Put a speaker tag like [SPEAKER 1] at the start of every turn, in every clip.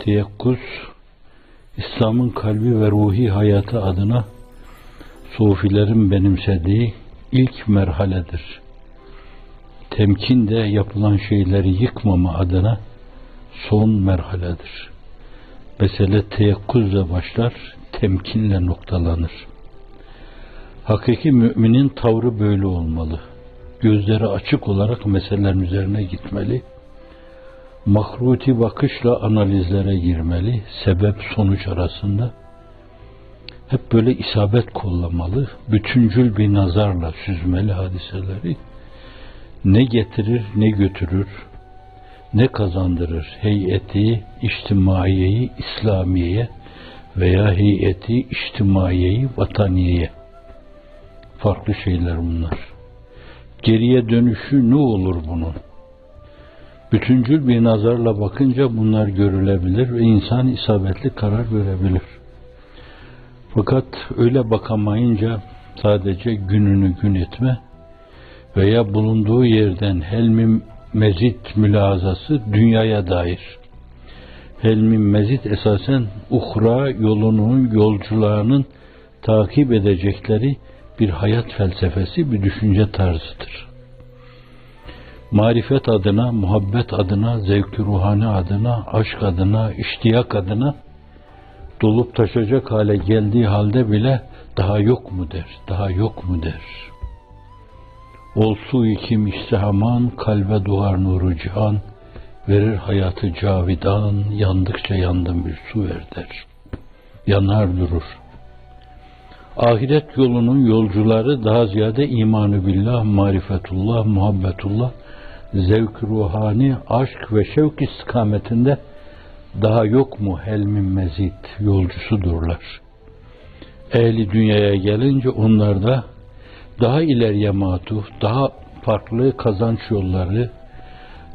[SPEAKER 1] teyakkuz, İslam'ın kalbi ve ruhi hayatı adına Sufilerin benimsediği ilk merhaledir. Temkin de yapılan şeyleri yıkmama adına son merhaledir. Mesele teyakkuzla başlar, temkinle noktalanır. Hakiki müminin tavrı böyle olmalı. Gözleri açık olarak meselelerin üzerine gitmeli. Mahruti bakışla analizlere girmeli. Sebep sonuç arasında hep böyle isabet kollamalı, bütüncül bir nazarla süzmeli hadiseleri. Ne getirir, ne götürür, ne kazandırır heyeti, içtimaiyeyi İslamiye'ye veya heyeti, içtimaiyeyi vataniyeye. Farklı şeyler bunlar. Geriye dönüşü ne olur bunun? Bütüncül bir nazarla bakınca bunlar görülebilir ve insan isabetli karar verebilir. Fakat öyle bakamayınca sadece gününü gün etme veya bulunduğu yerden helmi mezit mülazası dünyaya dair. Helmi mezit esasen uhra yolunun, yolcularının takip edecekleri bir hayat felsefesi, bir düşünce tarzıdır. Marifet adına, muhabbet adına, zevk ruhani adına, aşk adına, iştiyak adına dolup taşacak hale geldiği halde bile daha yok mu der, daha yok mu der. Olsu ikim istihaman, kalbe duvar nuru cihan, verir hayatı cavidan, yandıkça yandım bir su ver der. Yanar durur. Ahiret yolunun yolcuları daha ziyade imanı billah, marifetullah, muhabbetullah, zevk ruhani, aşk ve şevk istikametinde daha yok mu helmin mezit yolcusudurlar. Ehli dünyaya gelince onlar da daha ileriye matuf, daha farklı kazanç yolları,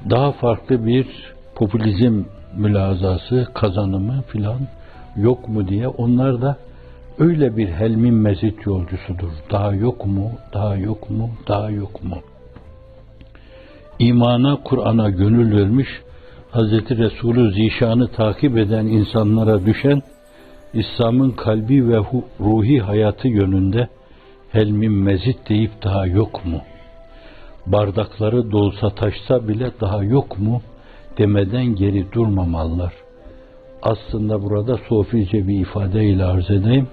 [SPEAKER 1] daha farklı bir popülizm mülazası, kazanımı filan yok mu diye onlar da öyle bir helmin mezit yolcusudur. Daha yok mu, daha yok mu, daha yok mu? İmana, Kur'an'a gönül vermiş, Hz. Resulü Zişan'ı takip eden insanlara düşen İslam'ın kalbi ve ruhi hayatı yönünde helmin mezit deyip daha yok mu? Bardakları dolsa taşsa bile daha yok mu? Demeden geri durmamalılar. Aslında burada sofice bir ifadeyle arz edeyim.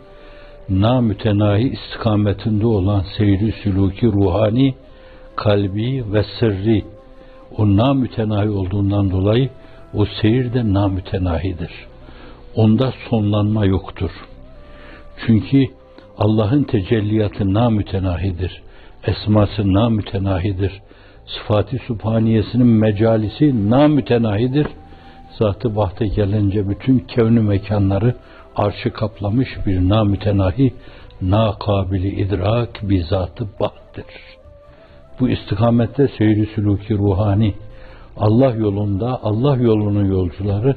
[SPEAKER 1] Namütenahi istikametinde olan seyri süluki ruhani, kalbi ve sırrı o namütenahi olduğundan dolayı o seyir de namütenahidir. Onda sonlanma yoktur. Çünkü Allah'ın tecelliyatı namütenahidir. Esması namütenahidir. Sıfati subhaniyesinin mecalisi namütenahidir. Zatı bahte gelince bütün kevnü mekanları arşı kaplamış bir namütenahi, nakabili idrak bir zatı bahtır. Bu istikamette seyri süluki ruhani, Allah yolunda, Allah yolunun yolcuları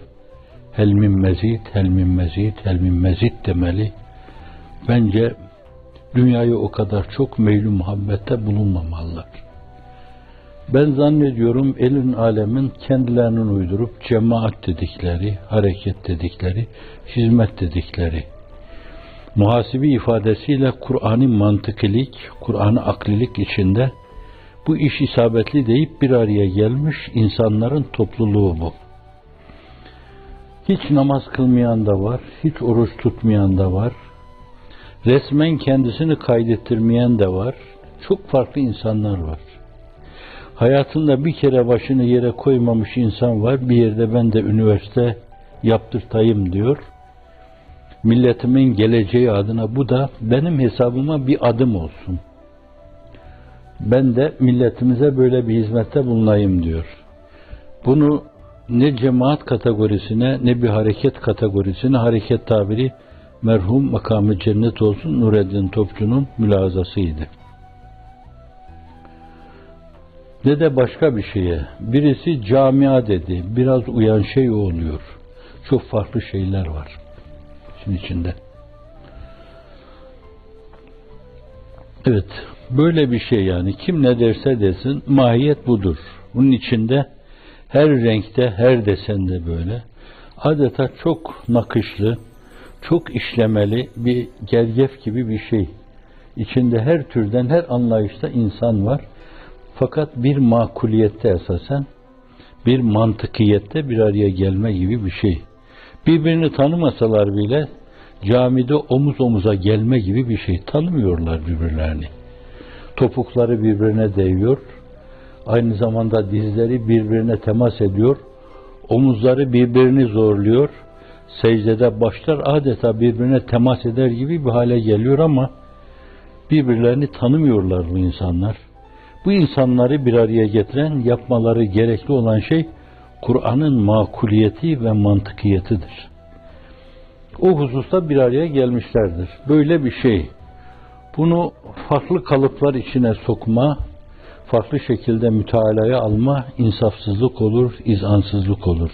[SPEAKER 1] helmin mezit, helmin mezit, helmin mezit demeli. Bence dünyayı o kadar çok meylu muhabbette bulunmamalılar. Ben zannediyorum elin alemin kendilerinin uydurup cemaat dedikleri, hareket dedikleri, hizmet dedikleri, muhasibi ifadesiyle Kur'an'ı mantıkilik, Kur'an'ı aklilik içinde bu iş isabetli deyip bir araya gelmiş insanların topluluğu bu. Hiç namaz kılmayan da var, hiç oruç tutmayan da var. Resmen kendisini kaydettirmeyen de var. Çok farklı insanlar var. Hayatında bir kere başını yere koymamış insan var. Bir yerde ben de üniversite yaptırtayım diyor. Milletimin geleceği adına bu da benim hesabıma bir adım olsun.'' Ben de milletimize böyle bir hizmette bulunayım diyor. Bunu ne cemaat kategorisine ne bir hareket kategorisine hareket tabiri merhum makamı cennet olsun Nureddin Topçu'nun mülazasıydı. Ne de başka bir şeye. Birisi camia dedi. Biraz uyan şey oluyor. Çok farklı şeyler var. Şimdi içinde. Evet. Böyle bir şey yani. Kim ne derse desin mahiyet budur. Bunun içinde her renkte, her desende böyle. adeta çok nakışlı, çok işlemeli bir gergef gibi bir şey. İçinde her türden, her anlayışta insan var. Fakat bir makuliyette esasen, bir mantıkiyette bir araya gelme gibi bir şey. Birbirini tanımasalar bile camide omuz omuza gelme gibi bir şey. Tanımıyorlar birbirlerini. Topukları birbirine değiyor. Aynı zamanda dizleri birbirine temas ediyor. Omuzları birbirini zorluyor. Secdede başlar adeta birbirine temas eder gibi bir hale geliyor ama birbirlerini tanımıyorlar bu insanlar. Bu insanları bir araya getiren, yapmaları gerekli olan şey Kur'an'ın makuliyeti ve mantıkiyetidir. O hususta bir araya gelmişlerdir. Böyle bir şey. Bunu farklı kalıplar içine sokma, farklı şekilde mütalaya alma insafsızlık olur, izansızlık olur.